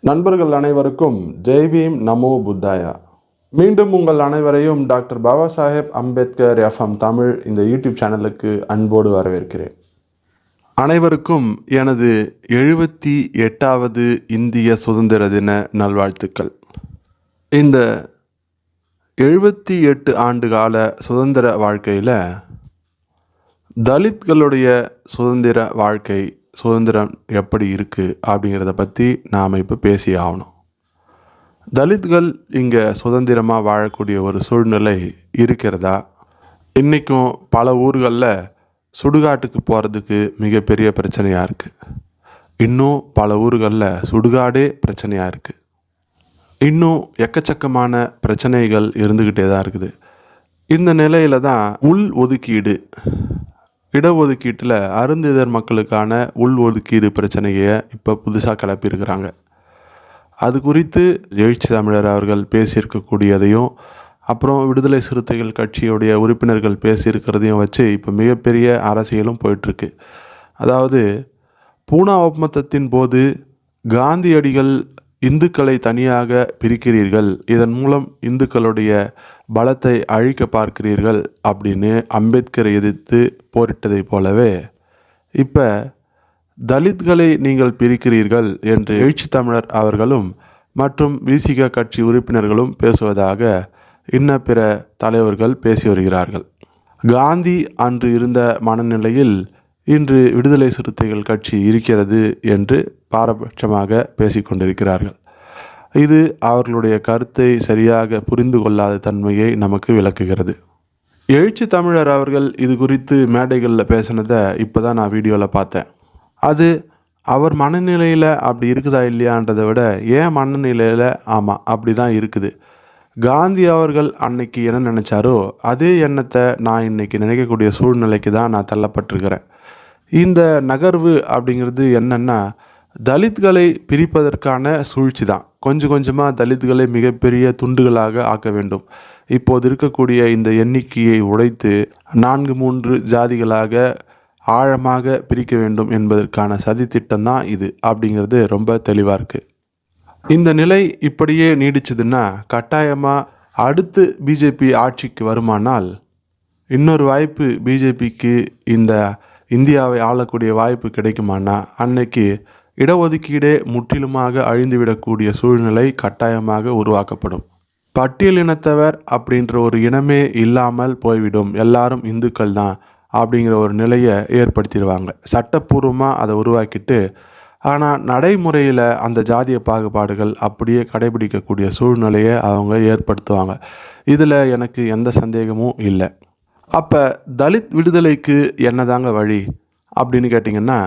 நண்பர்கள் அனைவருக்கும் ஜெய் பீம் நமோ புத்தாயா. மீண்டும் உங்கள் அனைவரையும் டாக்டர் பாபா சாஹேப் அம்பேத்கர் எஃப்எம் தமிழ் இந்த யூடியூப் சேனலுக்கு அன்போடு வரவேற்கிறேன். அனைவருக்கும் எனது எழுபத்தி எட்டாவது இந்திய சுதந்திர தின நல்வாழ்த்துக்கள். இந்த எழுபத்தி எட்டு ஆண்டு கால சுதந்திர வாழ்க்கையில் தலித்களுடைய சுதந்திர வாழ்க்கை சுதந்திரம் எப்படி இருக்குது அப்படிங்கிறத பற்றி நாம் இப்போ பேசி ஆகணும். தலித்கள் இங்கே சுதந்திரமாக வாழக்கூடிய ஒரு சூழ்நிலை இருக்கிறதா? இன்றைக்கும் பல ஊர்களில் சுடுகாட்டுக்கு போகிறதுக்கு மிகப்பெரிய பிரச்சனையாக இருக்குது இன்னும் பல ஊர்களில் சுடுகாடே பிரச்சனையாக இருக்குது இன்னும் எக்கச்சக்கமான பிரச்சனைகள் இருந்துக்கிட்டே தான் இருக்குது. இந்த நிலையில தான் உள் ஒதுக்கீடு இடஒதுக்கீட்டில் அருந்திதர் மக்களுக்கான உள் ஒதுக்கீடு பிரச்சனையை இப்போ புதுசாக கிளப்பியிருக்கிறாங்க. அது குறித்து எழுச்சி தமிழர் அவர்கள் பேசியிருக்கக்கூடியதையும் அப்புறம் விடுதலை சிறுத்தைகள் கட்சியுடைய உறுப்பினர்கள் பேசியிருக்கிறதையும் வச்சு இப்போ மிகப்பெரிய அரசியலும் போயிட்டுருக்கு. அதாவது பூனா ஒப்பந்தத்தின் போது காந்தியடிகள் இந்துக்களை தனியாக பிரிக்கிறீர்கள். இதன் மூலம் இந்துக்களுடைய பலத்தை அழிக்க பார்க்கிறீர்கள் அப்படின்னு அம்பேத்கரை எதிர்த்து போரிட்டதைப் போலவே இப்போ தலித்களை நீங்கள் பிரிக்கிறீர்கள் என்று எழுச்சி தமிழர் அவர்களும் மற்றும் விசிக கட்சி உறுப்பினர்களும் பேசுவதாக இன்ன பிற தலைவர்கள் பேசி வருகிறார்கள். காந்தி அன்று இருந்த மனநிலையில் இன்று விடுதலை சிறுத்தைகள் கட்சி இருக்கிறது என்று பாரபட்சமாக பேசிக்கொண்டிருக்கிறார்கள் இது அவர்களுடைய கருத்தை சரியாக புரிந்து கொள்ளாத தன்மையை நமக்கு விளக்குகிறது. எழுச்சி தமிழர் அவர்கள் இது குறித்து மேடைகளில் பேசினதை இப்போ தான் நான் வீடியோவில் பார்த்தேன். அது அவர் மனநிலையில் அப்படி இருக்குதா இல்லையான்றதை விட ஏன் மனநிலையில் ஆமாம் அப்படி தான் இருக்குது. காந்தி அவர்கள் அன்னைக்கு என்ன நினச்சாரோ அதே எண்ணத்தை நான் இன்னைக்கு நினைக்கக்கூடிய சூழ்நிலைக்கு தான் நான் தள்ளப்பட்டிருக்கிறேன். இந்த நகர்வு அப்படிங்கிறது என்னென்னா தலித்களை பிரிப்பதற்கான சூழ்ச்சி தான் கொஞ்சம் கொஞ்சமாக தலித்துகளை மிகப்பெரிய துண்டுகளாக ஆக்க வேண்டும். இப்போது இருக்கக்கூடிய இந்த எண்ணிக்கையை உடைத்து நான்கு மூன்று ஜாதிகளாக ஆழமாக பிரிக்க வேண்டும் என்பதற்கான சதித்திட்டம் தான் இது அப்படிங்கிறது ரொம்ப தெளிவாக இருக்குது இந்த நிலை இப்படியே நீடிச்சதுன்னா கட்டாயமாக அடுத்து பிஜேபி ஆட்சிக்கு வருமானால் இன்னொரு வாய்ப்பு பிஜேபிக்கு இந்த இந்தியாவை ஆளக்கூடிய வாய்ப்பு கிடைக்குமானா அன்னைக்கு இடஒதுக்கீடே முற்றிலுமாக அழிந்துவிடக்கூடிய சூழ்நிலை கட்டாயமாக உருவாக்கப்படும். பட்டியல் இனத்தவர் அப்படின்ற ஒரு இனமே இல்லாமல் போய்விடும். எல்லாரும் இந்துக்கள் தான் அப்படிங்கிற ஒரு நிலையை ஏற்படுத்திடுவாங்க. சட்டப்பூர்வமாக அதை உருவாக்கிட்டு ஆனால் நடைமுறையில் அந்த ஜாதிய பாகுபாடுகள் அப்படியே கடைபிடிக்கக்கூடிய சூழ்நிலையை அவங்க ஏற்படுத்துவாங்க. இதில் எனக்கு எந்த சந்தேகமும் இல்லை. அப்போ தலித் விடுதலைக்கு என்னதாங்க வழி அப்படின்னு கேட்டிங்கன்னா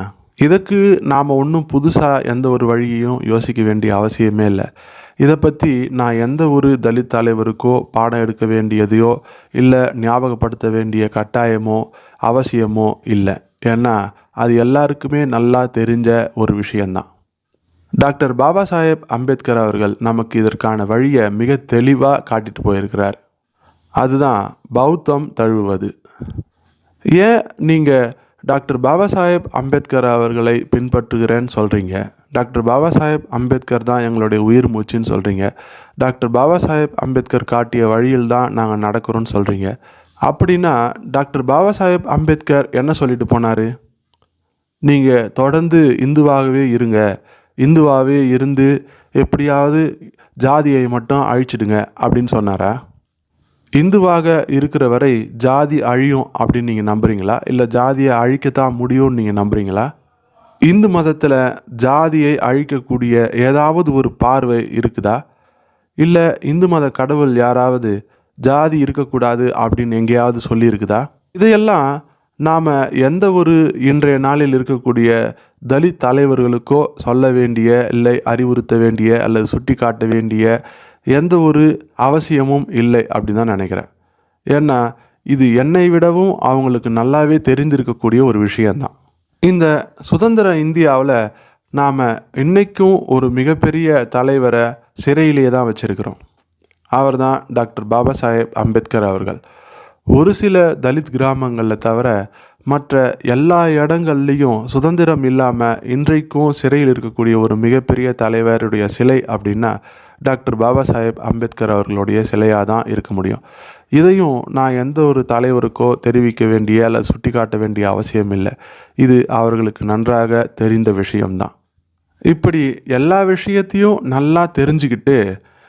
இதற்கு நாம் ஒன்றும் புதுசாக எந்த ஒரு வழியையும் யோசிக்க வேண்டிய அவசியமே இல்லை. இதை பற்றி நான் எந்த ஒரு தலித் தலைவருக்கோ பாடம் எடுக்க வேண்டியதையோ இல்லை ஞாபகப்படுத்த வேண்டிய கட்டாயமோ அவசியமோ இல்லை. ஏன்னா அது எல்லாருக்குமே நல்லா தெரிஞ்ச ஒரு விஷயந்தான் டாக்டர் பாபா சாஹேப் அம்பேத்கர் அவர்கள் நமக்கு இதற்கான வழியை மிக தெளிவாக காட்டிட்டு போயிருக்கிறார். அதுதான் பௌத்தம் தழுவுவது. ஏன் நீங்கள் டாக்டர் பாபா சாஹேப் அம்பேத்கர் அவர்களை பின்பற்றுகிறேன்னு சொல்கிறீங்க டாக்டர் பாபா சாஹேப் அம்பேத்கர் தான் எங்களுடைய உயிர் மூச்சுன்னு சொல்கிறீங்க டாக்டர் பாபா சாஹேப் அம்பேத்கர் காட்டிய வழியில் தான் நாங்கள் நடக்கிறோன்னு சொல்கிறீங்க அப்படின்னா டாக்டர் பாபா சாஹேப் அம்பேத்கர் என்ன சொல்லிட்டு போனார்? நீங்கள் தொடர்ந்து இந்துவாகவே இருங்க. இந்துவாகவே இருந்து எப்படியாவது ஜாதியை மட்டும் அழிச்சிடுங்க அப்படின்னு சொன்னாரா? இந்துவாக இருக்கிற வரை ஜாதி அழியும் அப்படின்னு நீங்கள் நம்புறீங்களா? இல்லை ஜாதியை அழிக்கத்தான் முடியும்னு நீங்கள் நம்புறீங்களா? இந்து மதத்தில் ஜாதியை அழிக்கக்கூடிய ஏதாவது ஒரு பார்வை இருக்குதா? இல்லை இந்து மத கடவுள் யாராவது ஜாதி இருக்கக்கூடாது அப்படின்னு எங்கேயாவது சொல்லியிருக்குதா? இதையெல்லாம் நாம் எந்த ஒரு இன்றைய நாளில் இருக்கக்கூடிய தலித் தலைவர்களுக்கோ சொல்ல வேண்டிய இல்லை அறிவுறுத்த வேண்டிய அல்லது சுட்டி காட்ட வேண்டிய எந்த ஒரு அவசியமும் இல்லை அப்படின்னு தான் நினைக்கிறேன். ஏன்னா இது என்னை விடவும் அவங்களுக்கு நல்லாவே தெரிந்திருக்கக்கூடிய ஒரு விஷயந்தான் இந்த சுதந்திர இந்தியாவில் நாம் இன்றைக்கும் ஒரு மிகப்பெரிய தலைவரை சிறையிலேயே தான் வச்சுருக்கிறோம். அவர் தான் டாக்டர் பாபா சாஹேப் அம்பேத்கர் அவர்கள். ஒரு சில தலித் கிராமங்களில் தவிர மற்ற எல்லா இடங்கள்லையும் சுதந்திரம் இல்லாமல் இன்றைக்கும் சிறையில் இருக்கக்கூடிய ஒரு மிகப்பெரிய தலைவருடைய சிலை அப்படின்னா டாக்டர் பாபா சாஹேப் அம்பேத்கர் அவர்களுடைய சிலையாக தான் இருக்க முடியும். இதையும் நான் எந்த ஒரு தலைவருக்கோ தெரிவிக்க வேண்டிய அல்லது சுட்டிக்காட்ட வேண்டிய அவசியம் இல்லை. இது அவர்களுக்கு நன்றாக தெரிந்த விஷயம்தான். இப்படி எல்லா விஷயத்தையும் நல்லா தெரிஞ்சுக்கிட்டு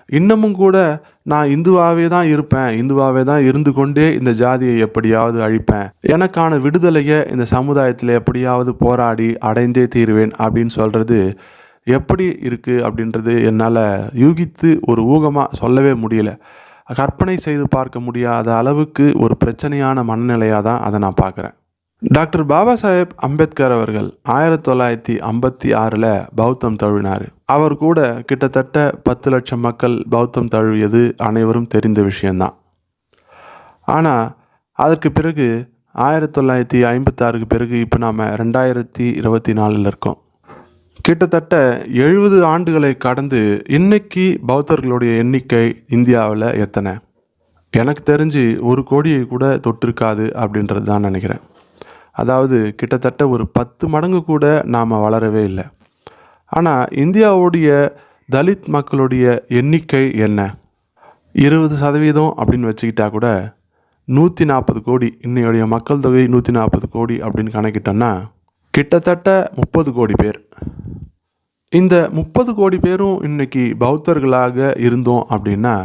இன்னமும் கூட நான் இந்துவாகவே தான் இருப்பேன். இந்துவாகவே தான் இருந்து கொண்டே இந்த ஜாதியை எப்படியாவது அழிப்பேன். எனக்கான விடுதலையை இந்த சமுதாயத்தில் எப்படியாவது போராடி அடைந்தே தீருவேன் அப்படின்னு சொல்கிறது எப்படி இருக்குது அப்படின்றது என்னால் யூகித்து ஒரு ஊகமாக சொல்லவே முடியல. கற்பனை செய்து பார்க்க முடியாத அளவுக்கு ஒரு பிரச்சனையான மனநிலையாக தான் அதை நான் பார்க்குறேன். டாக்டர் பாபா சாஹேப் அம்பேத்கர் அவர்கள் ஆயிரத்தி தொள்ளாயிரத்தி ஐம்பத்தி ஆறில் பௌத்தம் தழுவினார். அவர் கூட கிட்டத்தட்ட பத்து லட்சம் மக்கள் பௌத்தம் தழுவியது அனைவரும் தெரிந்த விஷயந்தான் ஆனால் அதற்கு பிறகு ஆயிரத்தி தொள்ளாயிரத்தி ஐம்பத்தாறுக்கு பிறகு இப்போ நாம் ரெண்டாயிரத்தி இருபத்தி நாலில் இருக்கோம். கிட்டத்தட்ட எழுபது ஆண்டுகளை கடந்து இன்னைக்கு பௌத்தர்களுடைய எண்ணிக்கை இந்தியாவில் எத்தனை? எனக்கு தெரிஞ்சு ஒரு கோடியை கூட தொட்டிருக்காது அப்படின்றது தான் நினைக்கிறேன். அதாவது கிட்டத்தட்ட ஒரு பத்து மடங்கு கூட நாம் வளரவே இல்லை. ஆனால் இந்தியாவுடைய தலித் மக்களுடைய எண்ணிக்கை என்ன? இருபது சதவீதம் அப்படின்னு வச்சுக்கிட்டா கூட நூற்றி நாற்பது கோடி. இன்னையுடைய மக்கள் தொகை நூற்றி நாற்பது கோடி அப்படின்னு கணக்கிட்டோன்னா கிட்டத்தட்ட முப்பது கோடி பேர். இந்த முப்பது கோடி பேரும் இன்னைக்கு பௌத்தர்களாக இருந்தோம் அப்படின்னா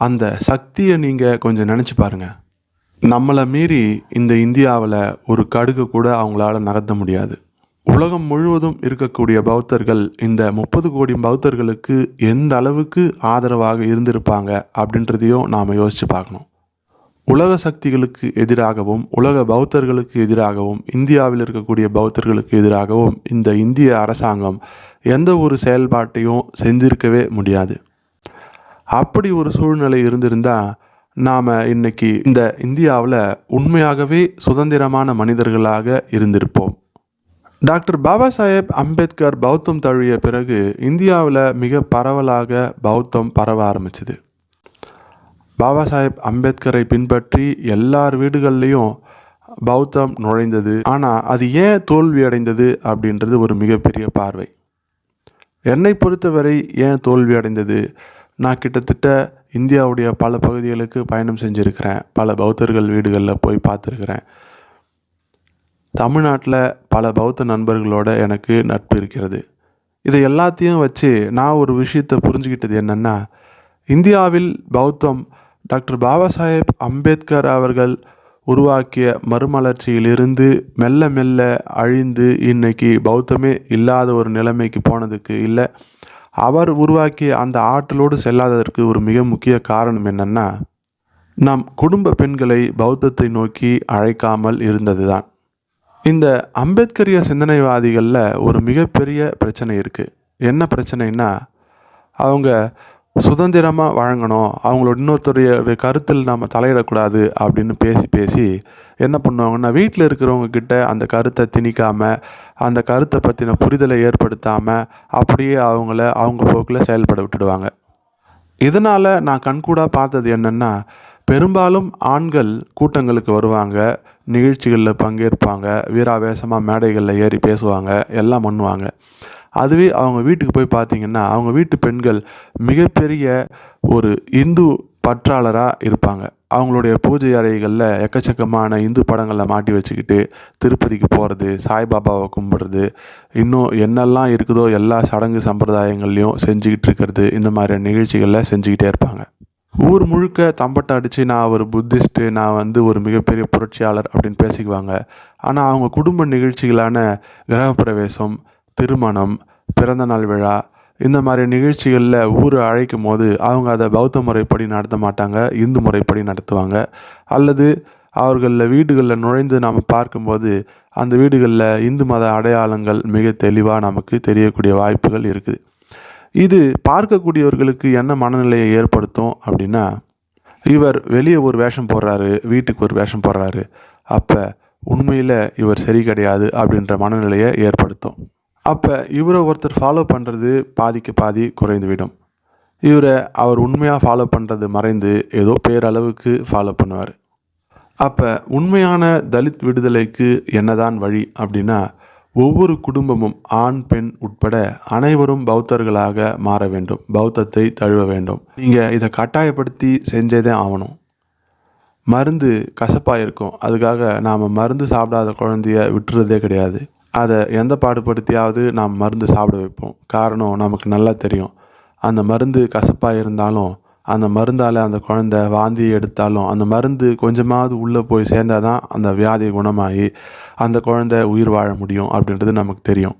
அந்த சக்தியை நீங்கள் கொஞ்சம் நினச்சி பாருங்கள் நம்மளை மீறி இந்த இந்தியாவில் ஒரு கடுகு கூட அவங்களால நகர்த்த முடியாது. உலகம் முழுவதும் இருக்கக்கூடிய பௌத்தர்கள் இந்த முப்பது கோடி பௌத்தர்களுக்கு எந்த அளவுக்கு ஆதரவாக இருந்திருப்பாங்க அப்படின்றதையும் நாம் யோசித்து பார்க்கணும். உலக சக்திகளுக்கு எதிராகவும் உலக பௌத்தர்களுக்கு எதிராகவும் இந்தியாவில் இருக்கக்கூடிய பௌத்தர்களுக்கு எதிராகவும் இந்த இந்திய அரசாங்கம் எந்த ஒரு செயல்பாட்டையும் செஞ்சிருக்கவே முடியாது. அப்படி ஒரு சூழ்நிலை இருந்திருந்தால் நாம் இன்னைக்கு இந்த இந்தியாவில் உண்மையாகவே சுதந்திரமான மனிதர்களாக இருந்திருப்போம். டாக்டர் பாபா சாஹேப் அம்பேத்கர் பௌத்தம் தழுவிய பிறகு இந்தியாவில் மிக பரவலாக பௌத்தம் பரவ ஆரம்பிச்சது. பாபா சாஹேப் அம்பேத்கரை பின்பற்றி எல்லார் வீடுகள்லேயும் பௌத்தம் நுழைந்தது. ஆனால் அது ஏன் தோல்வி அடைந்தது அப்படின்றது ஒரு மிகப்பெரிய பார்வை. என்னை பொறுத்தவரை ஏன் தோல்வி அடைந்தது? நான் கிட்டத்தட்ட இந்தியாவுடைய பல பகுதிகளுக்கு பயணம் செஞ்சுருக்கிறேன். பல பௌத்தர்கள் வீடுகளில் போய் பார்த்துருக்குறேன். தமிழ்நாட்டில் பல பௌத்த நண்பர்களோட எனக்கு நட்பு இருக்கிறது. இதை எல்லாத்தையும் வச்சு நான் ஒரு விஷயத்தை புரிஞ்சுக்கிட்டது என்னென்னா இந்தியாவில் பௌத்தம் டாக்டர் பாபா சாஹேப் அம்பேத்கர் அவர்கள் உருவாக்கிய மறுமலர்ச்சியிலிருந்து மெல்ல மெல்ல அழிந்து இன்னைக்கு பௌத்தமே இல்லாத ஒரு நிலைமைக்கு போனதுக்கு இல்லை அவர் உருவாக்கிய அந்த ஆற்றலோடு செல்லாததற்கு ஒரு மிக முக்கிய காரணம் என்னென்னா நம் குடும்ப பெண்களை பௌத்தத்தை நோக்கி அழைக்காமல் இருந்தது தான் இந்த அம்பேத்கரிய சிந்தனைவாதிகளில் ஒரு மிகப்பெரிய பிரச்சனை இருக்குது என்ன பிரச்சனைன்னா அவங்க சுதந்திரமாக வழங்கணும். அவங்களோட இன்னொருத்தருடைய கருத்தில் நம்ம தலையிடக்கூடாது அப்படின்னு பேசி பேசி என்ன பண்ணுவாங்கன்னா வீட்டில் இருக்கிறவங்க கிட்ட அந்த கருத்தை திணிக்காமல் அந்த கருத்தை பற்றின புரிதலை ஏற்படுத்தாமல் அப்படியே அவங்கள அவங்க போக்கில் செயல்பட விட்டுடுவாங்க. இதனால் நான் கண்கூடாக பார்த்தது என்னென்னா பெரும்பாலும் ஆண்கள் கூட்டங்களுக்கு வருவாங்க நிகழ்ச்சிகளில் பங்கேற்பாங்க வீராவேசமாக மேடைகளில் ஏறி பேசுவாங்க எல்லாம் பண்ணுவாங்க. அதுவே அவங்க வீட்டுக்கு போய் பார்த்தீங்கன்னா அவங்க வீட்டு பெண்கள் மிகப்பெரிய ஒரு இந்து பற்றாளராக இருப்பாங்க. அவங்களுடைய பூஜை அறைகளில் எக்கச்சக்கமான இந்து படங்களை மாட்டி வச்சுக்கிட்டு திருப்பதிக்கு போகிறது சாய்பாபாவை கும்பிட்றது இன்னும் என்னெல்லாம் இருக்குதோ எல்லா சடங்கு சம்பிரதாயங்கள்லையும் செஞ்சுக்கிட்டு இருக்கிறது இந்த மாதிரி நிகழ்ச்சிகளில் செஞ்சுக்கிட்டே இருப்பாங்க. ஊர் முழுக்க தம்பட்டை அடித்து நான் ஒரு புத்திஸ்ட்டு நான் வந்து ஒரு மிகப்பெரிய புரட்சியாளர் அப்படின்னு பேசிக்குவாங்க. ஆனால் அவங்க குடும்ப நிகழ்ச்சிகளான கிரகப்பிரவேசம் திருமணம் பிறந்தநாள் விழா இந்த மாதிரி நிகழ்ச்சிகளில் ஊரை அழைக்கும் போது அவங்க அதை பௌத்த முறைப்படி நடத்த மாட்டாங்க இந்து முறைப்படி நடத்துவாங்க. அல்லது அவர்களில் வீடுகளில் நுழைந்து நாம் பார்க்கும்போது அந்த வீடுகளில் இந்து மத அடையாளங்கள் மிக தெளிவாக நமக்கு தெரியக்கூடிய வாய்ப்புகள் இருக்குது. இது பார்க்கக்கூடியவர்களுக்கு என்ன மனநிலையை ஏற்படுத்தும் அப்படின்னா இவர் வெளியே ஒரு வேஷம் போடுறாரு வீட்டுக்கு ஒரு வேஷம் போடுறாரு அப்போ உண்மையில் இவர் சரி கிடையாது அப்படின்ற மனநிலையை ஏற்படுத்தும். அப்போ இவரை ஒருத்தர் ஃபாலோ பண்ணுறது பாதிக்கு பாதி குறைந்துவிடும். இவரை அவர் உண்மையாக ஃபாலோ பண்ணுறது மறைந்து ஏதோ பேரளவுக்கு ஃபாலோ பண்ணுவார். அப்போ உண்மையான தலித் விடுதலைக்கு என்னதான் வழி அப்படின்னா ஒவ்வொரு குடும்பமும் ஆண் பெண் உட்பட அனைவரும் பௌத்தர்களாக மாற வேண்டும் பௌத்தத்தை தழுவ வேண்டும். நீங்கள் இதை கட்டாயப்படுத்தி செஞ்சதே ஆகணும் மருந்து கசப்பாக இருக்கும். அதுக்காக நாம் மருந்து சாப்பிடாத குழந்தைய விட்டுறதே கிடையாது. அதை எந்த பாடுபடுத்தியாவது நாம் மருந்து சாப்பிட வைப்போம். காரணம் நமக்கு நல்லா தெரியும். அந்த மருந்து கசப்பாக இருந்தாலும் அந்த மருந்தால் அந்த குழந்த வாந்தி எடுத்தாலும் அந்த மருந்து கொஞ்சமாவது உள்ளே போய் சேர்ந்தால் தான் அந்த வியாதி குணமாகி அந்த குழந்த உயிர் வாழ முடியும் அப்படின்றது நமக்கு தெரியும்.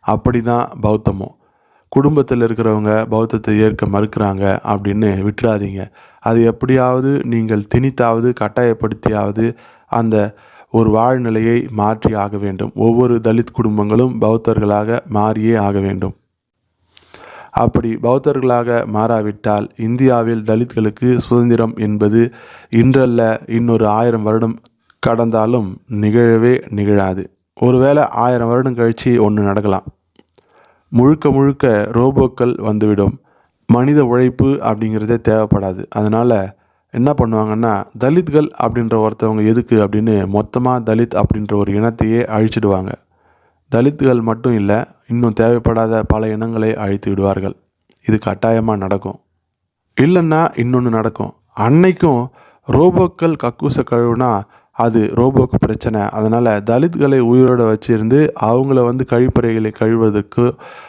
அப்படி தான் பௌத்தமும். குடும்பத்தில் இருக்கிறவங்க பௌத்தத்தை ஏற்க மறுக்கிறாங்க அப்படின்னு விட்டுடாதீங்க அது எப்படியாவது நீங்கள் திணித்தாவது கட்டாயப்படுத்தியாவது அந்த ஒரு வாழ்நிலையை மாற்றி ஆக வேண்டும். ஒவ்வொரு தலித் குடும்பங்களும் பௌத்தர்களாக மாறியே ஆக வேண்டும். அப்படி பௌத்தர்களாக மாறாவிட்டால் இந்தியாவில் தலித்களுக்கு சுதந்திரம் என்பது இன்றல்ல இன்னொரு ஆயிரம் வருடம் கடந்தாலும் நிகழவே நிகழாது. ஒருவேளை ஆயிரம் வருடம் கழித்து ஒன்று நடக்கலாம். முழுக்க முழுக்க ரோபோக்கள் வந்துவிடும். மனித உழைப்பு அப்படிங்கிறதே தேவைப்படாது. அதனால் என்ன பண்ணுவாங்கன்னா தலித்கள் அப்படின்ற ஒருத்தவங்க எதுக்கு அப்படின்னு மொத்தமாக தலித் அப்படின்ற ஒரு இனத்தையே அழிச்சிடுவாங்க. தலித்துகள் மட்டும் இல்லை இன்னும் தேவைப்படாத பல இனங்களை அழித்து விடுவார்கள். இது கட்டாயமாக நடக்கும். இல்லைன்னா இன்னொன்று நடக்கும். அன்னைக்கும் ரோபோக்கள் கக்கூச கழுவுனா அது ரோபோக்கு பிரச்சனை. அதனால் தலித்களை உயிரோடு வச்சிருந்து அவங்கள வந்து கழிப்பறைகளை கழுவதற்கு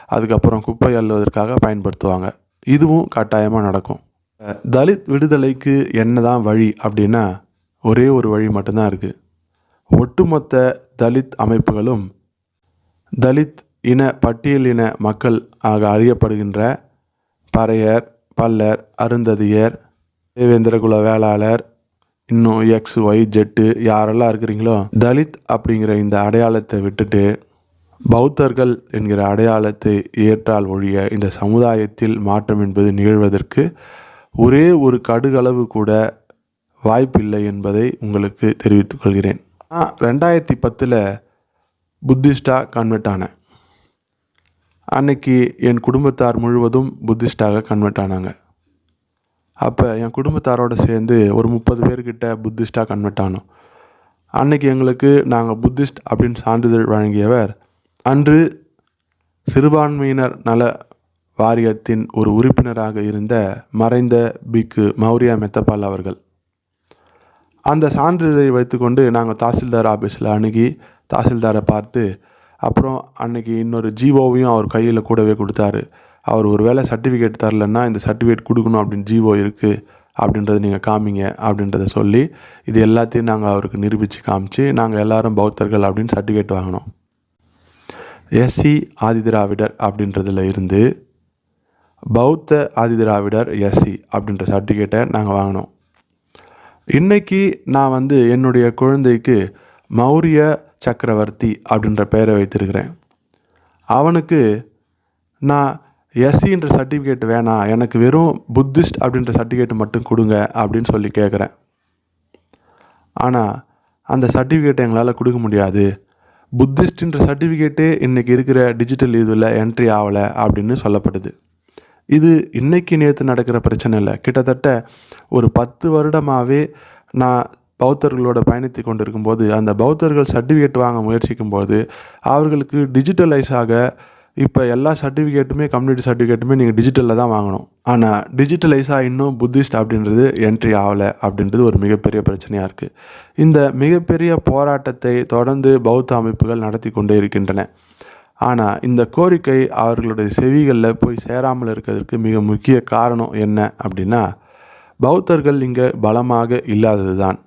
அதுக்கப்புறம் குப்பை அள்ளுவதற்காக பயன்படுத்துவாங்க. இதுவும் கட்டாயமாக நடக்கும். தலித் விடுதலைக்கு என்ன தான் வழி அப்படின்னா ஒரே ஒரு வழி மட்டும்தான் இருக்குது ஒட்டுமொத்த தலித் அமைப்புகளும் தலித் இன பட்டியலின மக்கள் ஆக அறியப்படுகின்ற பறையர் பல்லர் அருந்ததியர் தேவேந்திரகுல வேளாளர் இன்னும் எக்ஸ் ஒய் ஜெட்டு யாரெல்லாம் இருக்கிறீங்களோ தலித் அப்படிங்கிற இந்த அடையாளத்தை விட்டுட்டு பௌத்தர்கள் என்கிற அடையாளத்தை ஏற்றால் ஒழிய இந்த சமுதாயத்தில் மாற்றம் என்பது நிகழ்வதற்கு ஒரே ஒரு கடுகளவு கூட வாய்ப்பில்லை என்பதை உங்களுக்கு தெரிவித்துக் கொள்கிறேன். நான் ரெண்டாயிரத்தி பத்தில் புத்திஸ்டாக கன்வெர்ட் ஆனேன் அன்னைக்கு என் குடும்பத்தார் முழுவதும் புத்திஸ்டாக கன்வெர்ட் ஆனாங்க. அப்போ என் குடும்பத்தாரோடு சேர்ந்து ஒரு முப்பது பேர்கிட்ட புத்திஸ்டாக கன்வெர்ட் ஆனோம். அன்னைக்கு எங்களுக்கு நாங்கள் புத்திஸ்ட் அப்படின்னு சான்றிதழ் வழங்கியவர் அன்று சிறுபான்மையினர் நல வாரியத்தின் ஒரு உறுப்பினராக இருந்த மறைந்த பிக்கு மௌரியா மெத்தபால் அவர்கள். அந்த சான்றிதழை வைத்துக்கொண்டு நாங்கள் தாசில்தார் ஆஃபீஸில் அணுகி தாசில்தாரை பார்த்து அப்புறம் அன்னைக்கு இன்னொரு ஜிஓவையும் அவர் கையில் கூடவே கொடுத்தாரு. அவர் ஒரு வேளை சர்டிஃபிகேட் தரலன்னா இந்த சர்டிஃபிகேட் கொடுக்கணும் அப்படின்னு ஜிஓ இருக்குது அப்படின்றத நீங்கள் காமிங்க அப்படின்றத சொல்லி இது எல்லாத்தையும் நாங்கள் அவருக்கு நிரூபித்து காமிச்சு நாங்கள் எல்லாரும் பௌத்தர்கள் அப்படின்னு சர்டிஃபிகேட் வாங்கினோம். எஸ்சி ஆதிதிராவிடர் அப்படின்றதுல இருந்து பௌத்த ஆதிதிராவிடர் எஸ்சி அப்படின்ற சர்டிஃபிகேட்டை நாங்கள் வாங்கினோம். இன்னைக்கு நான் வந்து என்னுடைய குழந்தைக்கு மௌரிய சக்கரவர்த்தி அப்படின்ற பெயரை வைத்திருக்கிறேன். அவனுக்கு நான் எஸ்சின்ற சர்டிஃபிகேட் வேணாம் எனக்கு வெறும் புத்திஸ்ட் அப்படின்ற சர்டிஃபிகேட் மட்டும் கொடுங்க அப்படின்னு சொல்லி கேட்குறேன் ஆனால் அந்த சர்டிஃபிகேட்டை எங்களால் கொடுக்க முடியாது. புத்திஸ்டின்ற சர்டிஃபிகேட்டே இன்றைக்கி இருக்கிற டிஜிட்டல் இதில் என்ட்ரி ஆகலை அப்படின்னு சொல்லப்படுது. இது இன்றைக்கு நேற்று நடக்கிற பிரச்சனை இல்லை. கிட்டத்தட்ட ஒரு பத்து வருடமாகவே நான் பௌத்தர்களோட பயணித்து கொண்டிருக்கும்போது அந்த பௌத்தர்கள் சர்டிஃபிகேட் வாங்க முயற்சிக்கும்போது அவர்களுக்கு டிஜிட்டலைஸ் ஆக இப்போ எல்லா சர்டிஃபிகேட்டுமே கம்யூனிட்டி சர்டிஃபிகேட்டுமே நீங்கள் டிஜிட்டலில் தான் வாங்கணும். ஆனால் டிஜிட்டலைஸாக இன்னும் புத்திஸ்ட் அப்படின்றது என்ட்ரி ஆகலை அப்படின்றது ஒரு மிகப்பெரிய பிரச்சனையாக இருக்குது இந்த மிகப்பெரிய போராட்டத்தை தொடர்ந்து பௌத்த அமைப்புகள் நடத்தி கொண்டே இருக்கின்றன. ஆனால் இந்த கோரிக்கை அவர்களுடைய செவிகளில் போய் சேராமல் இருக்கிறதுக்கு மிக முக்கிய காரணம் என்ன அப்படின்னா பௌத்தர்கள் இங்கே பலமாக இல்லாதது தான்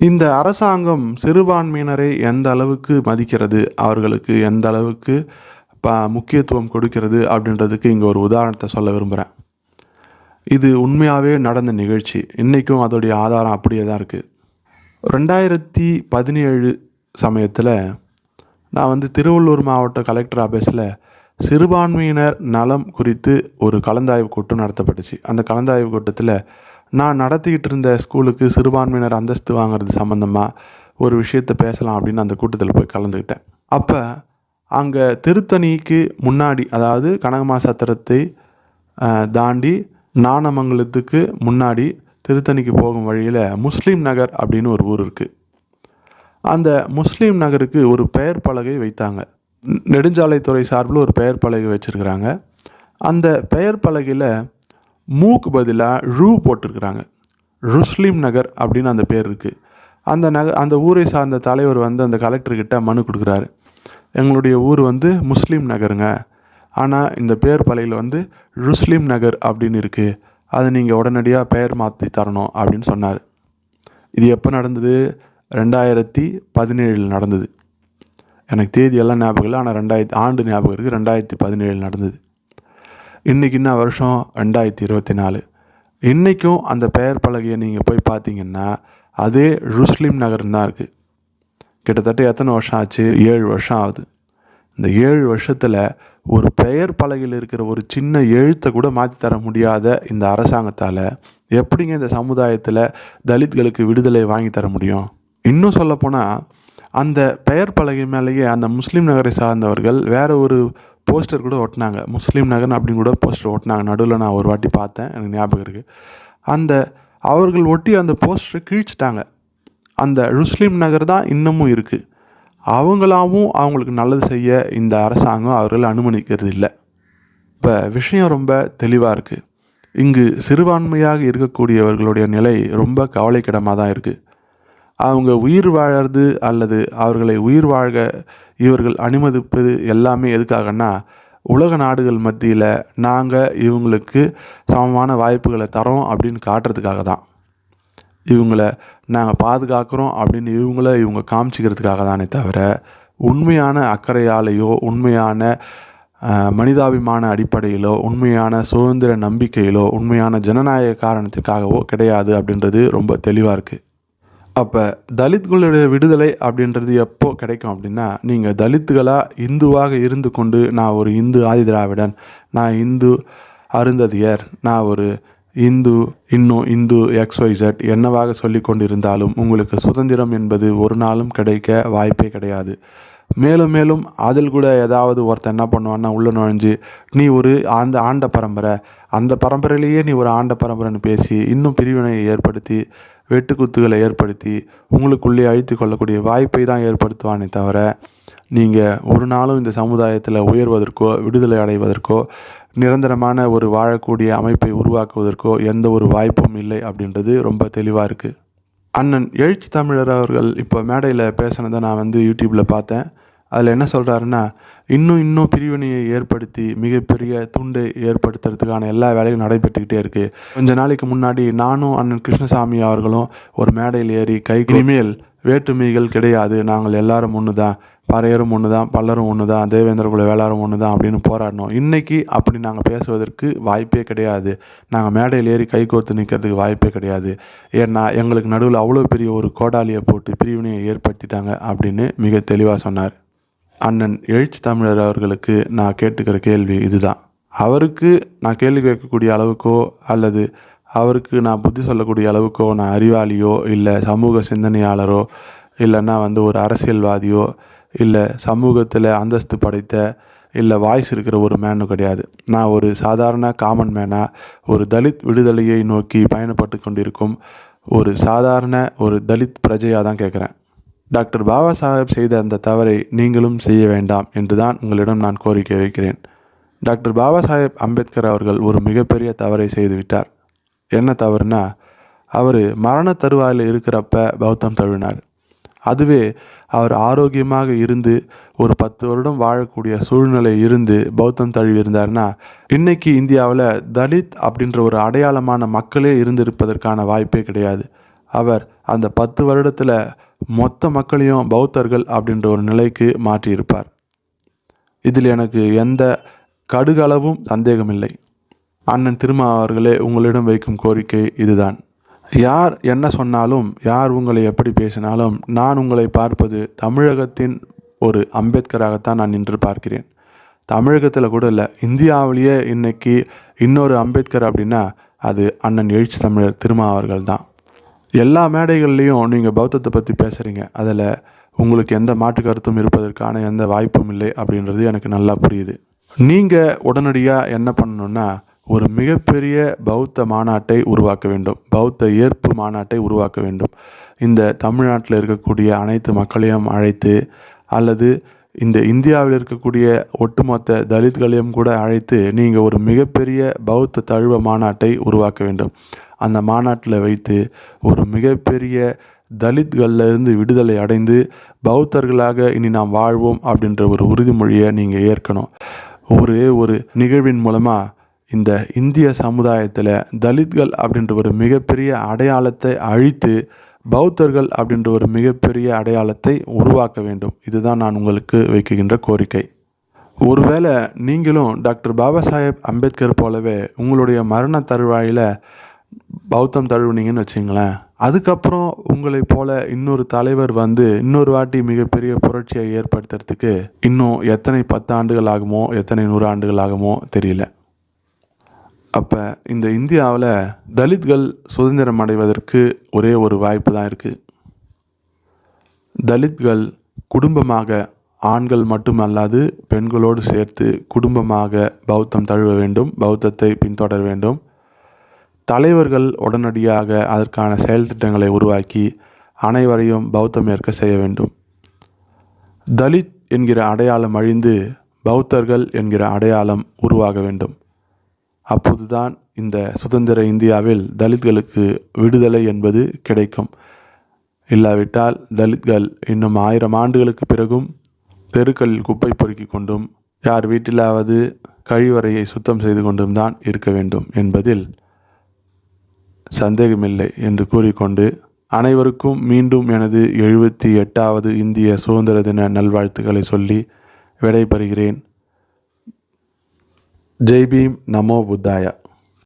இந்த அரசாங்கம் சிறுபான்மையினரை எந்த அளவுக்கு மதிக்கிறது அவர்களுக்கு எந்த அளவுக்கு ப முக்கியத்துவம் கொடுக்கிறது அப்படின்றதுக்கு இங்கே ஒரு உதாரணத்தை சொல்ல விரும்புகிறேன். இது உண்மையாகவே நடந்த நிகழ்ச்சி. இன்றைக்கும் அதோடைய ஆதாரம் அப்படியே தான் இருக்குது ரெண்டாயிரத்தி பதினேழு சமயத்தில் நான் வந்து திருவள்ளூர் மாவட்ட கலெக்டர் ஆஃபீஸில் சிறுபான்மையினர் நலம் குறித்து ஒரு கலந்தாய்வு கூட்டம் நடத்தப்பட்டுச்சு. அந்த கலந்தாய்வு கூட்டத்தில் நான் நடத்திக்கிட்டு இருந்த ஸ்கூலுக்கு சிறுபான்மையினர் அந்தஸ்து வாங்குறது சம்மந்தமாக ஒரு விஷயத்தை பேசலாம் அப்படின்னு அந்த கூட்டத்தில் போய் கலந்துக்கிட்டேன். அப்போ அங்கே திருத்தணிக்கு முன்னாடி அதாவது கனகமா சத்திரத்தை தாண்டி நாணமங்கலத்துக்கு முன்னாடி திருத்தணிக்கு போகும் வழியில் முஸ்லீம் நகர் அப்படின்னு ஒரு ஊர் இருக்குது அந்த முஸ்லீம் நகருக்கு ஒரு பெயர் பலகை வைத்தாங்க. நெடுஞ்சாலைத்துறை சார்பில் ஒரு பெயர் பலகை வச்சுருக்கிறாங்க. அந்த பெயர் பலகையில் மூக்கு பதிலாக ரூ போட்டிருக்கிறாங்க. ருஸ்லீம் நகர் அப்படின்னு அந்த பேர் இருக்குது அந்த நக அந்த ஊரை சார்ந்த தலைவர் வந்து அந்த கலெக்டர்கிட்ட மனு கொடுக்குறாரு. எங்களுடைய ஊர் வந்து முஸ்லீம் நகருங்க. ஆனால் இந்த பெயர் பலகையில் வந்து ருஸ்லீம் நகர் அப்படின்னு இருக்குது அதை நீங்கள் உடனடியாக பெயர் மாற்றி தரணும் அப்படின்னு சொன்னார். இது எப்போ நடந்தது? ரெண்டாயிரத்தி பதினேழில் நடந்தது. எனக்கு தேதியெல்லாம் ஞாபகம் இல்லை ஆனால் ரெண்டாயிரத்தி ஆண்டு ஞாபகம் இருக்குது ரெண்டாயிரத்தி பதினேழில் நடந்தது. இன்றைக்கி என்ன வருஷம்? ரெண்டாயிரத்தி இருபத்தி நாலு. இன்றைக்கும் அந்த பெயர் பலகையை நீங்கள் போய் பார்த்தீங்கன்னா அதே ருஸ்லிம் நகரம் தான் இருக்குது கிட்டத்தட்ட எத்தனை வருஷம் ஆச்சு? ஏழு வருஷம் ஆகுது. இந்த ஏழு வருஷத்தில் ஒரு பெயர் பலகையில் இருக்கிற ஒரு சின்ன எழுத்தை கூட மாற்றி தர முடியாத இந்த அரசாங்கத்தால் எப்படிங்க இந்த சமுதாயத்தில் தலித்களுக்கு விடுதலை வாங்கி தர முடியும்? இன்னும் சொல்லப்போனால் அந்த பெயர் பலகை மேலேயே அந்த முஸ்லீம் நகரை சார்ந்தவர்கள் வேறு ஒரு போஸ்டர் கூட ஒட்டினாங்க. முஸ்லீம் நகர் அப்படின்னு கூட போஸ்டர் ஒட்டினாங்க. நடுவில் நான் ஒரு வாட்டி பார்த்தேன். எனக்கு ஞாபகம் இருக்குது அந்த அவர்கள் ஒட்டி அந்த போஸ்டரை கிழிச்சிட்டாங்க. அந்த ருஸ்லீம் நகர் தான் இன்னமும் இருக்குது அவங்களாவும் அவங்களுக்கு நல்லது செய்ய இந்த அரசாங்கம் அவர்கள் அனுமதிக்கிறது இல்லை இப்போ விஷயம் ரொம்ப தெளிவாக இருக்குது இங்கு சிறுபான்மையாக இருக்கக்கூடியவர்களுடைய நிலை ரொம்ப கவலைக்கிடமாக தான் இருக்குது அவங்க உயிர் வாழறது அல்லது அவர்களை உயிர் வாழ்க இவர்கள் அனுமதிப்பது எல்லாமே எதுக்காகன்னா உலக நாடுகள் மத்தியில் நாங்கள் இவங்களுக்கு சமமான வாய்ப்புகளை தரோம் அப்படின்னு காட்டுறதுக்காக தான். இவங்கள நாங்கள் பாதுகாக்கிறோம் அப்படின்னு இவங்கள இவங்க காமிச்சிக்கிறதுக்காக தானே தவிர உண்மையான அக்கறையாலேயோ உண்மையான மனிதாபிமான அடிப்படையிலோ உண்மையான சுதந்திர நம்பிக்கையிலோ உண்மையான ஜனநாயக காரணத்திற்காகவோ கிடையாது அப்படின்றது ரொம்ப தெளிவாக இருக்குது அப்போ தலித்களுடைய விடுதலை அப்படின்றது எப்போ கிடைக்கும் அப்படின்னா நீங்கள் தலித்துகளாக இந்துவாக இருந்து கொண்டு நான் ஒரு இந்து ஆதிதிராவிடன் நான் இந்து அருந்ததியர் நான் ஒரு இந்து இன்னும் இந்து எக்ஸ்ஒய்சட் என்னவாக சொல்லி கொண்டிருந்தாலும் உங்களுக்கு சுதந்திரம் என்பது ஒரு நாளும் கிடைக்க வாய்ப்பே கிடையாது. மேலும் மேலும் அதில் கூட ஏதாவது ஒருத்தன் என்ன பண்ணுவான்னா உள்ளே நுழைஞ்சு நீ ஒரு அந்த ஆண்ட பரம்பரை அந்த பரம்பரையிலேயே நீ ஒரு ஆண்ட பரம்பரைன்னு பேசி இன்னும் பிரிவினையை ஏற்படுத்தி வெட்டுக்குத்துகளை ஏற்படுத்தி உங்களுக்குள்ளே அழித்து கொள்ளக்கூடிய வாய்ப்பை தான் ஏற்படுத்துவானே தவிர நீங்கள் ஒரு நாளும் இந்த சமுதாயத்தில் உயர்வதற்கோ விடுதலை அடைவதற்கோ நிரந்தரமான ஒரு வாழக்கூடிய அமைப்பை உருவாக்குவதற்கோ எந்த ஒரு வாய்ப்பும் இல்லை அப்படின்றது ரொம்ப தெளிவாக இருக்குது அண்ணன் எழுச்சி தமிழர் அவர்கள் இப்போ மேடையில் பேசினதை நான் வந்து யூடியூப்பில் பார்த்தேன். அதில் என்ன சொல்கிறாருன்னா இன்னும் இன்னும் பிரிவினையை ஏற்படுத்தி மிகப்பெரிய துண்டை ஏற்படுத்துறதுக்கான எல்லா வேலையும் நடைபெற்றுக்கிட்டே இருக்குது கொஞ்ச நாளைக்கு முன்னாடி நானும் அண்ணன் கிருஷ்ணசாமி அவர்களும் ஒரு மேடையில் ஏறி கை இனிமேல் வேற்றுமைகள் கிடையாது. நாங்கள் எல்லாரும் ஒன்று தான் பறையரும் ஒன்று தான் பல்லரும் ஒன்று தான் தேவேந்திர குல வேளாரும் ஒன்று தான் அப்படின்னு போராடினோம். இன்றைக்கி அப்படி நாங்கள் பேசுவதற்கு வாய்ப்பே கிடையாது. நாங்கள் மேடையில் ஏறி கை கோர்த்து நிற்கிறதுக்கு வாய்ப்பே கிடையாது. ஏன்னா எங்களுக்கு நடுவில் அவ்வளோ பெரிய ஒரு கோடாலியை போட்டு பிரிவினையை ஏற்படுத்திட்டாங்க அப்படின்னு மிக தெளிவாக சொன்னார். அண்ணன் எழுச்சி தமிழர் அவர்களுக்கு நான் கேட்டுக்கிற கேள்வி இதுதான். அவருக்கு நான் கேள்வி கேட்கக்கூடிய அளவுக்கோ அல்லது அவருக்கு நான் புத்தி சொல்லக்கூடிய அளவுக்கோ நான் அறிவாளியோ இல்லை சமூக சிந்தனையாளரோ இல்லைன்னா வந்து ஒரு அரசியல்வாதியோ இல்லை சமூகத்தில் அந்தஸ்து படைத்த இல்லை வாய்ஸ் இருக்கிற ஒரு மேனும் கிடையாது. நான் ஒரு சாதாரண காமன் மேனாக ஒரு தலித் விடுதலையை நோக்கி பயணப்பட்டு கொண்டிருக்கும் ஒரு சாதாரண ஒரு தலித் பிரஜையாக தான் கேட்குறேன். டாக்டர் பாபா சாஹேப் செய்த அந்த தவறை நீங்களும் செய்ய வேண்டாம் என்று தான் உங்களிடம் நான் கோரிக்கை வைக்கிறேன். டாக்டர் பாபா சாஹேப் அம்பேத்கர் அவர்கள் ஒரு மிகப்பெரிய தவறை செய்துவிட்டார் என்ன தவறுனா அவர் மரண தருவாயில் இருக்கிறப்ப பௌத்தம் தழுவினார். அதுவே அவர் ஆரோக்கியமாக இருந்து ஒரு பத்து வருடம் வாழக்கூடிய சூழ்நிலை இருந்து பௌத்தம் தழுவிருந்தார்னா இன்னைக்கு இந்தியாவில் தலித் அப்படின்ற ஒரு அடையாளமான மக்களே இருந்திருப்பதற்கான வாய்ப்பே கிடையாது. அவர் அந்த பத்து வருடத்தில் மொத்த மக்களையும் பௌத்தர்கள் அப்படின்ற ஒரு நிலைக்கு மாற்றியிருப்பார். இதில் எனக்கு எந்த கடுகளவும் சந்தேகமில்லை. அண்ணன் திருமா அவர்களே உங்களிடம் வைக்கும் கோரிக்கை இதுதான். யார் என்ன சொன்னாலும் யார் உங்களை எப்படி பேசினாலும் நான் உங்களை பார்ப்பது தமிழகத்தின் ஒரு அம்பேத்கராகத்தான் நான் நின்று பார்க்கிறேன். தமிழகத்தில் கூட இல்லை இந்தியாவிலேயே இன்னைக்கு இன்னொரு அம்பேத்கர் அப்படின்னா அது அண்ணன் எழுச்சி தமிழர் திருமா அவர்கள் தான் எல்லா மேடைகள்லேயும் நீங்கள் பௌத்தத்தை பற்றி பேசுகிறீங்க அதில் உங்களுக்கு எந்த மாற்று கருத்தும் இருப்பதற்கான எந்த வாய்ப்பும் இல்லை அப்படின்றது எனக்கு நல்லா புரியுது. நீங்கள் உடனடியாக என்ன பண்ணணுன்னா ஒரு மிகப்பெரிய பௌத்த மாநாட்டை உருவாக்க வேண்டும். பௌத்த ஏற்பு மாநாட்டை உருவாக்க வேண்டும். இந்த தமிழ்நாட்டில் இருக்கக்கூடிய அனைத்து மக்களையும் அழைத்து அல்லது இந்த இந்தியாவில் இருக்கக்கூடிய ஒட்டுமொத்த தலித்களையும் கூட அழைத்து நீங்கள் ஒரு மிகப்பெரிய பௌத்த தழுவ மாநாட்டை உருவாக்க வேண்டும். அந்த மாநாட்டில் வைத்து ஒரு மிகப்பெரிய தலித்கள்ல இருந்து விடுதலை அடைந்து பௌத்தர்களாக இனி நாம் வாழ்வோம் அப்படின்ற ஒரு உறுதிமொழியை நீங்கள் ஏற்கணும். ஒரே ஒரு நிகழ்வின் மூலமாக இந்த இந்திய சமுதாயத்தில் தலித்கள் அப்படின்ற ஒரு மிகப்பெரிய அடையாளத்தை அழித்து பௌத்தர்கள் அப்படின்ற ஒரு மிகப்பெரிய அடையாளத்தை உருவாக்க வேண்டும். இதுதான் நான் உங்களுக்கு வைக்கின்ற கோரிக்கை. ஒருவேளை நீங்களும் டாக்டர் பாபா சாஹேப் அம்பேத்கர் போலவே உங்களுடைய மரண தருவாயில் பௌத்தம் தழுவுனீங்கன்னு வச்சுங்களேன் அதுக்கப்புறம் உங்களைப் போல இன்னொரு தலைவர் வந்து இன்னொரு வாட்டி மிகப்பெரிய புரட்சியை ஏற்படுத்துறதுக்கு இன்னும் எத்தனை பத்து ஆண்டுகள் ஆகுமோ எத்தனை நூறு ஆண்டுகள் ஆகுமோ தெரியல. அப்போ இந்த இந்தியாவில் தலித்கள் சுதந்திரம் அடைவதற்கு ஒரே ஒரு வாய்ப்பு தான் இருக்குது தலித்கள் குடும்பமாக ஆண்கள் மட்டுமல்லாது பெண்களோடு சேர்த்து குடும்பமாக பௌத்தம் தழுவ வேண்டும் பௌத்தத்தை பின்தொடர வேண்டும். தலைவர்கள் உடனடியாக அதற்கான செயல் திட்டங்களை உருவாக்கி அனைவரையும் பௌத்தம் ஏற்க செய்ய வேண்டும். தலித் என்கிற அடையாளம் அழிந்து பௌத்தர்கள் என்கிற அடையாளம் உருவாக வேண்டும். அப்போதுதான் இந்த சுதந்திர இந்தியாவில் தலித்களுக்கு விடுதலை என்பது கிடைக்கும். இல்லாவிட்டால் தலித்கள் இன்னும் ஆயிரம் ஆண்டுகளுக்கு பிறகும் தெருக்களில் குப்பை பொறுக்கி கொண்டும் யார் வீட்டிலாவது கழிவறையை சுத்தம் செய்து கொண்டும் தான் இருக்க வேண்டும் என்பதில் சந்தேகமில்லை என்று கூறிக்கொண்டு அனைவருக்கும் மீண்டும் எனது எழுபத்தி எட்டாவது இந்திய சுதந்திர தின நல்வாழ்த்துக்களை சொல்லி விடைபெறுகிறேன். ஜெய் பீம் நமோ புத்தாயா